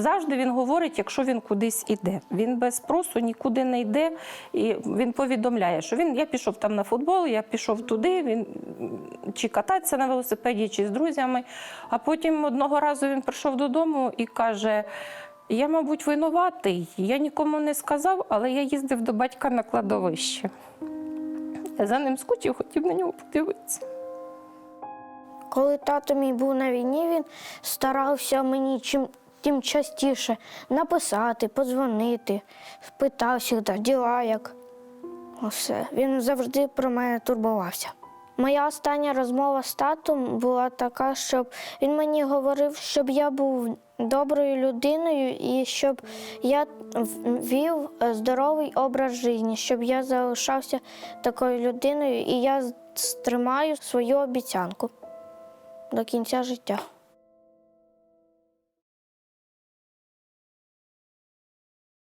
Завжди він говорить, якщо він кудись іде. Він без спросу нікуди не йде. І він повідомляє, що він я пішов там на футбол, я пішов туди. Він чи кататися на велосипеді, чи з друзями. А потім одного разу він прийшов додому і каже: Я, мабуть, винуватий. Я нікому не сказав, але я їздив до батька на кладовище. За ним скучив, хотів на нього подивитися. Коли тато мій був на війні, він старався мені чим тим частіше написати, подзвонити, питав завжди, діла як. Усе. Він завжди про мене турбувався. Моя остання розмова з татом була така, щоб він мені говорив, щоб я був доброю людиною і щоб я вів е, здоровий образ життя, щоб я залишався такою людиною і я стримаю свою обіцянку до кінця життя.